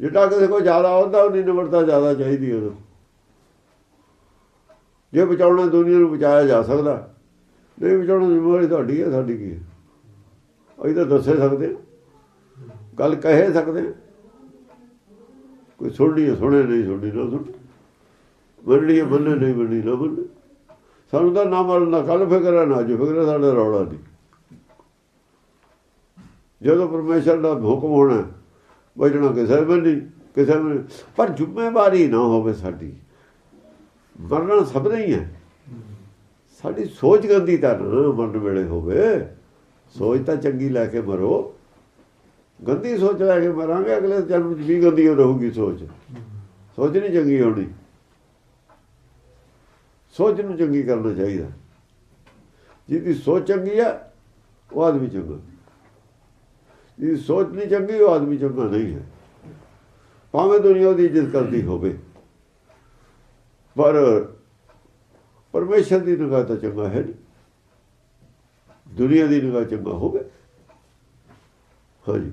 ਜਿੱਡਾ ਕਿਸੇ ਕੋਲ ਜ਼ਿਆਦਾ ਹੁੰਦਾ, ਉਹਦੀ ਨਿਮਰਤਾ ਜ਼ਿਆਦਾ ਚਾਹੀਦੀ ਉਹਨੂੰ। ਜੇ ਬਚਾਉਣਾ ਦੁਨੀਆ ਨੂੰ ਬਚਾਇਆ ਜਾ ਸਕਦਾ, ਨਹੀਂ ਬਚਾਉਣਾ ਜ਼ਿੰਮੇਵਾਰੀ ਤੁਹਾਡੀ ਹੈ, ਸਾਡੀ ਕੀ ਹੈ? ਅਸੀਂ ਤਾਂ ਦੱਸੇ ਸਕਦੇ। ਹਾਂ। ਗੱਲ ਕਹੇ ਸਕਦੇ। ਹਾਂ। ਕੋਈ ਸੁਣਨੀ ਸੁਣੇ, ਨਹੀਂ ਸੁਣਨੀ, ਨਾ ਸੁਣ। ਮੰਨਣੀ ਹੈ, ਮੰਨੇ, ਨਹੀਂ ਮੰਨਣੀ, ਨਾ ਮੰਨੇ। ਸਾਨੂੰ ਤਾਂ ਨਾ ਮਰਨ ਦਾ ਕੱਲ ਫਿਕਰ ਹੈ, ਨਾ ਜੋ ਫਿਕਰ ਹੈ, ਸਾਡਾ ਰੌਲਾ ਨਹੀਂ। ਜਦੋਂ ਪਰਮੇਸ਼ਰ ਦਾ ਹੁਕਮ ਹੋਣਾ ਬਚਣਾ ਕਿਸੇ ਵੀ ਨਹੀਂ ਕਿਸੇ ਵੀ ਪਰ ਜ਼ਿੰਮੇਵਾਰੀ ਨਾ ਹੋਵੇ ਸਾਡੀ। ਮਰਨਾ ਸਭ ਦਾ ਹੀ ਹੈ। ਸਾਡੀ ਸੋਚ ਗੰਦੀ ਤਾਂ ਨਾ ਮਰਨ ਵੇਲੇ ਹੋਵੇ। ਸੋਚ ਤਾਂ ਚੰਗੀ ਲੈ ਕੇ ਮਰੋ। ਗੰਦੀ ਸੋਚ ਲੈ ਕੇ ਮਰਾਂਗੇ, ਅਗਲੇ ਜਨਮ 'ਚ ਵੀ ਗੰਦੀ ਹੋ ਰਹੂਗੀ ਸੋਚ। ਸੋਚ ਨਹੀਂ ਚੰਗੀ ਹੋਣੀ। ਸੋਚ ਨੂੰ ਚੰਗੀ ਕਰਨਾ ਚਾਹੀਦਾ। ਜਿਹਦੀ ਸੋਚ ਚੰਗੀ ਆ, ਉਹ ਆਦਮੀ ਚੰਗਾ। ਜਿਹਦੀ ਸੋਚ ਨਹੀਂ ਚੰਗੀ, ਉਹ ਆਦਮੀ ਚੰਗਾ ਨਹੀਂ ਹੈ। ਭਾਵੇਂ ਦੁਨੀਆ ਉਹਦੀ ਇੱਜ਼ਤ ਕਰਦੀ ਹੋਵੇ। ਪਰ ਪਰਮੇਸ਼ਰ ਦੀ ਨਿਗਾਹ ਤਾਂ ਚੰਗਾ ਹੈ ਨਹੀਂ। ਦੁਨੀਆ ਦੀ ਨਿਗਾਹ ਚੰਗਾ ਹੋਵੇ। ਹਾਂਜੀ।